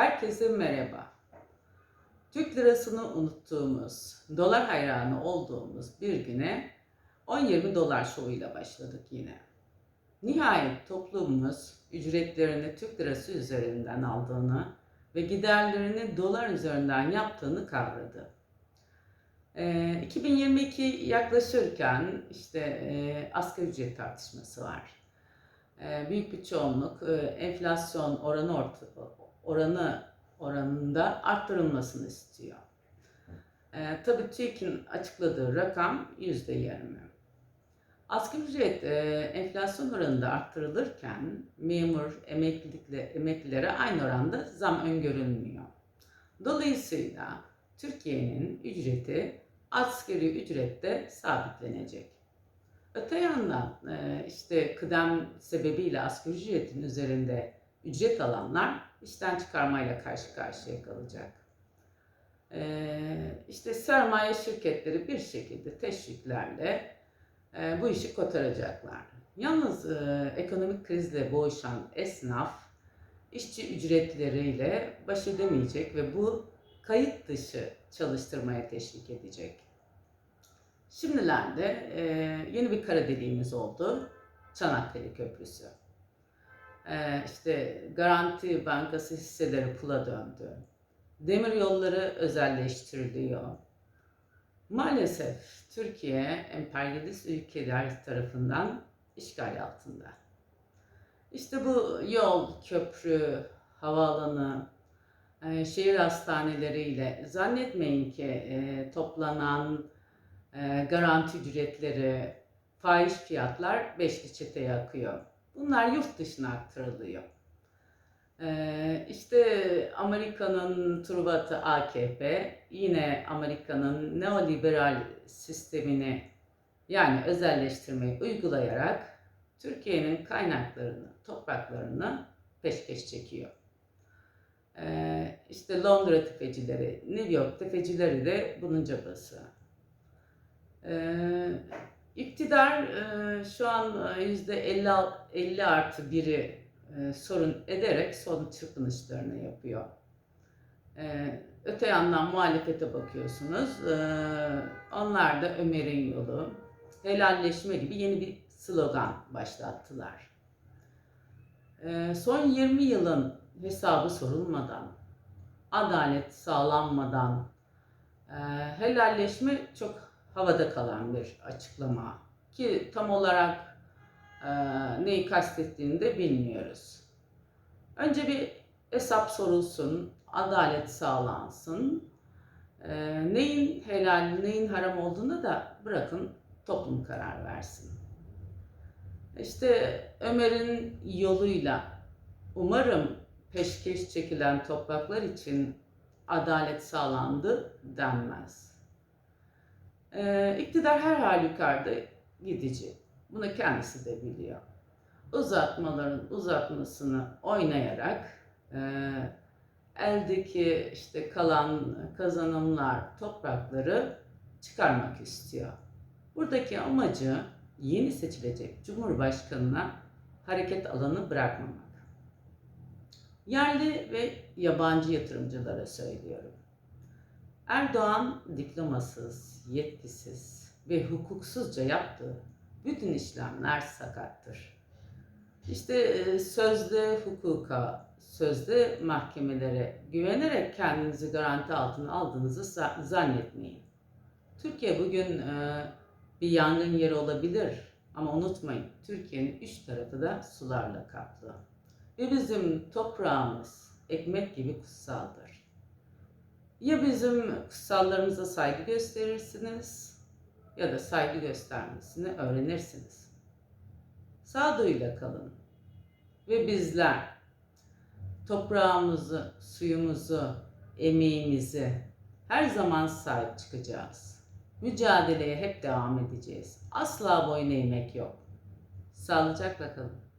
Herkese merhaba. Türk lirasını unuttuğumuz, dolar hayranı olduğumuz bir güne 10-20 dolar şovuyla başladık yine. Nihayet toplumumuz ücretlerini Türk lirası üzerinden aldığını ve giderlerini dolar üzerinden yaptığını kavradı. Ee, 2022 yaklaşırken işte e, asgari ücret tartışması var. Ee, büyük bir çoğunluk e, enflasyon oranı orta, oranı oranında arttırılmasını istiyor. Ee, tabii TÜİK'in açıkladığı rakam yüzde yirmi. Asgari ücret e, enflasyon oranında arttırılırken memur, emeklilikle, emeklilere aynı oranda zam öngörülmüyor. Dolayısıyla Türkiye'nin ücreti asgari ücrette sabitlenecek. Öte yandan e, işte kıdem sebebiyle asgari ücretin üzerinde ücret alanlar işten çıkarmayla karşı karşıya kalacak. E, işte sermaye şirketleri bir şekilde teşviklerle e, bu işi kotaracaklar. Yalnız ekonomik krizle boğuşan esnaf işçi ücretleriyle baş edemeyecek ve bu kayıt dışı çalıştırmaya teşvik edecek. Şimdilerde e, yeni bir kara deliğimiz oldu. Çanakkale Köprüsü. E, işte Garanti Bankası hisseleri pula döndü. Demir yolları özelleştiriliyor. Maalesef Türkiye emperyalist ülkeler tarafından işgal altında. İşte bu yol, köprü, havaalanı, e, şehir hastaneleriyle zannetmeyin ki e, toplanan e, garanti ücretleri, faiz fiyatlar beşli çeteye akıyor. Bunlar yurt dışına aktarılıyor. E, işte Amerika'nın turbatı AKP, yine Amerika'nın neoliberal sistemini yani özelleştirmeyi uygulayarak Türkiye'nin kaynaklarını, topraklarını peşkeş çekiyor. Ee, işte Londra tefecileri, New York tefecileri de bunun cabası. Ee, iktidar e, şu an yüzde 50, 50 artı 1'i e, sorun ederek son çırpınışlarını yapıyor. Ee, öte yandan muhalefete bakıyorsunuz. Ee, onlar da Ömer'in yolu, helalleşme gibi yeni bir slogan başlattılar. Ee, son 20 yılın hesabı sorulmadan, adalet sağlanmadan, e, helalleşme çok havada kalan bir açıklama. Ki tam olarak e, neyi kastettiğini de bilmiyoruz. Önce bir hesap sorulsun, adalet sağlansın. E, neyin helal, neyin haram olduğunu da bırakın toplum karar versin. İşte Ömer'in yoluyla umarım peşkeş çekilen topraklar için adalet sağlandı denmez. Ee, iktidar her halükarda gidici. Bunu kendisi de biliyor. Uzatmaların uzatmasını oynayarak e, eldeki işte kalan kazanımlar, toprakları çıkarmak istiyor. Buradaki amacı yeni seçilecek Cumhurbaşkanına hareket alanı bırakmamak. Yerli ve yabancı yatırımcılara söylüyorum. Erdoğan diplomasız, yetkisiz ve hukuksuzca yaptığı bütün işlemler sakattır. İşte e, sözde hukuka, sözde mahkemelere güvenerek kendinizi garanti altına aldığınızı zannetmeyin. Türkiye bugün e, bir yangın yeri olabilir ama unutmayın Türkiye'nin üç tarafı da sularla kaplı. Ve bizim toprağımız ekmek gibi kutsaldır. Ya bizim kutsallarımıza saygı gösterirsiniz ya da saygı göstermesini öğrenirsiniz. Sağduyuyla kalın. Ve bizler toprağımızı, suyumuzu, emeğimizi her zaman sahip çıkacağız. Mücadeleye hep devam edeceğiz. Asla boyun eğmek yok. Sağlıcakla kalın.